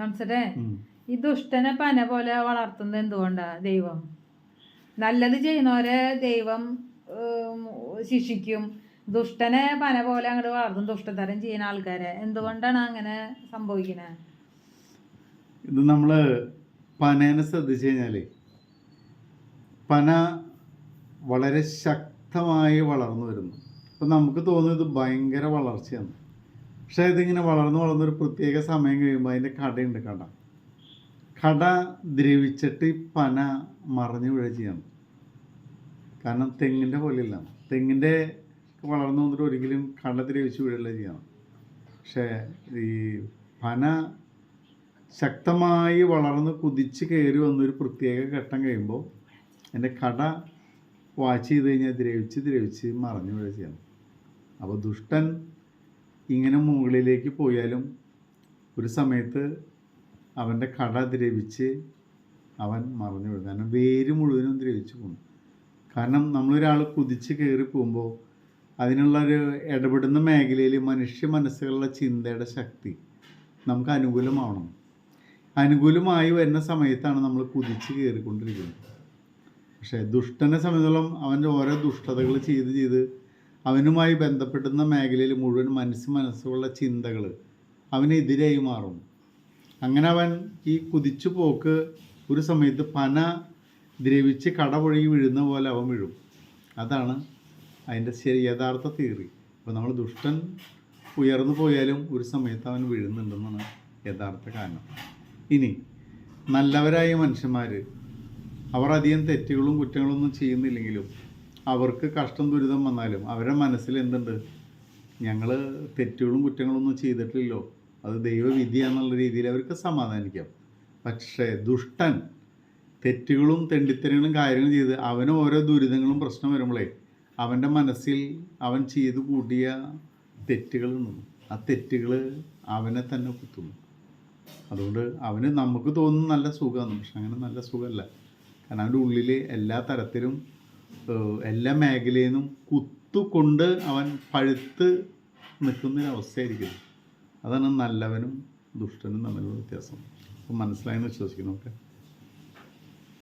ജോൺസനെ. ഈ ദുഷ്ടനെ പന പോലെ വളർത്തുന്നത് എന്തുകൊണ്ടാ ദൈവം? നല്ലത് ചെയ്യുന്നവരെ ദൈവം ശിക്ഷിക്കും. ദുഷ്ടനെ പന പോലെ അങ്ങോട്ട് വളർത്തും ദുഷ്ടതരം ചെയ്യുന്ന ആൾക്കാരെ. എന്തുകൊണ്ടാണ് അങ്ങനെ സംഭവിക്കുന്നത് ഇത് നമ്മൾ പനേനെ ശ്രദ്ധിച്ചു കഴിഞ്ഞാൽ പന വളരെ ശക്തമായി വളർന്നു വരുന്നു. അപ്പം നമുക്ക് തോന്നുന്നത് ഭയങ്കര വളർച്ചയാണ്. പക്ഷേ ഇതിങ്ങനെ വളർന്ന് വളർന്നൊരു പ്രത്യേക സമയം കഴിയുമ്പോൾ അതിന്റെ കടയുണ്ട് കട. കട ദ്രവിച്ചിട്ട് പന മറഞ്ഞു വീഴുക ചെയ്യണം. കാരണം തെങ്ങിന്റെ പോലെയല്ല. തെങ്ങിന്റെ വളർന്നു വന്നിട്ട് ഒരിക്കലും കട ദ്രവിച്ച് വീഴല്ല ചെയ്യണം. പക്ഷേ ഈ പന ശക്തമായി വളർന്ന് കുതിച്ച് കയറി വന്നൊരു പ്രത്യേക ഘട്ടം കഴിയുമ്പോൾ എന്റെ കട വാച്ച് ചെയ്ത് കഴിഞ്ഞാൽ ദ്രവിച്ച് ദ്രവിച്ച് മറഞ്ഞു വീഴുക ചെയ്യണം. അപ്പോൾ ദുഷ്ടൻ ഇങ്ങനെ മുകളിലേക്ക് പോയാലും ഒരു സമയത്ത് അവന്റെ കട ദ്രവിച്ച് അവൻ മറഞ്ഞു വീഴും കാരണം വേര് മുഴുവനും ദ്രവിച്ചു പോകും കാരണം നമ്മളൊരാൾ കുതിച്ച് കയറി പോകുമ്പോൾ അതിനുള്ളൊരു ഇടപെടുന്ന മേഖലയിൽ മനുഷ്യ മനസ്സുകളുടെ ചിന്തയുടെ ശക്തി നമുക്ക് അനുകൂലമാവണം. അനുകൂലമായി വരുന്ന സമയത്താണ് നമ്മൾ കുതിച്ച് കയറിക്കൊണ്ടിരിക്കുന്നത്. പക്ഷേ ദുഷ്ടനെ സംബന്ധിച്ചോളം അവന്റെ ഓരോ ദുഷ്ടതകൾ ചെയ്ത് ചെയ്ത് അവനുമായി ബന്ധപ്പെടുന്ന മേഖലയിൽ മുഴുവൻ മനസ്സ് മനസ്സുള്ള ചിന്തകൾ അവനെതിരായി മാറും. അങ്ങനെ അവൻ ഈ കുതിച്ചു പോക്ക് ഒരു സമയത്ത് പന ദ്രവിച്ച് കടപൊഴുകി വീഴുന്ന പോലെ അവൻ വീഴും. അതാണ് അതിന്റെ ശരി യഥാർത്ഥ തീറി അപ്പോൾ നമ്മൾ ദുഷ്ടൻ ഉയർന്നു പോയാലും ഒരു സമയത്ത് അവൻ വീഴുന്നുണ്ടെന്നാണ് യഥാർത്ഥ കാരണം. ഇനി നല്ലവരായ മനുഷ്യന്മാർ അവർ അധികം തെറ്റുകളും കുറ്റങ്ങളൊന്നും ചെയ്യുന്നില്ലെങ്കിലും അവർക്ക് കഷ്ടം ദുരിതം വന്നാലും അവരുടെ മനസ്സിൽ എന്തുണ്ട്? ഞങ്ങൾ തെറ്റുകളും കുറ്റങ്ങളും ഒന്നും ചെയ്തിട്ടില്ലല്ലോ. അത് ദൈവവിധിയാണെന്നുള്ള രീതിയിൽ അവർക്ക് സമാധാനിക്കാം. പക്ഷേ ദുഷ്ടൻ തെറ്റുകളും തെണ്ടിത്തരങ്ങളും കാര്യങ്ങളും ചെയ്ത് അവന് ഓരോ ദുരിതങ്ങളും പ്രശ്നം വരുമ്പോഴേ അവന്റെ മനസ്സിൽ അവൻ ചെയ്ത് കൂട്ടിയ തെറ്റുകളുണ്ട് ആ തെറ്റുകൾ അവനെ തന്നെ കുത്തുന്നു. അതുകൊണ്ട് അവന് നമുക്ക് തോന്നുന്ന നല്ല സുഖമാണ്. പക്ഷെ അങ്ങനെ നല്ല സുഖമല്ല. കാരണം അവന്റെ ഉള്ളിൽ എല്ലാ തരത്തിലും എല്ലാ മേഖലയിൽ നിന്നും കുത്തുകൊണ്ട് അവൻ പഴുത്ത് നിൽക്കുന്നൊരവസ്ഥയായിരിക്കും. അതാണ് നല്ലവനും ദുഷ്ടനും തമ്മിലുള്ള വ്യത്യാസം. അപ്പം മനസ്സിലായെന്ന് വിശ്വസിക്കുന്നു ഓക്കെ?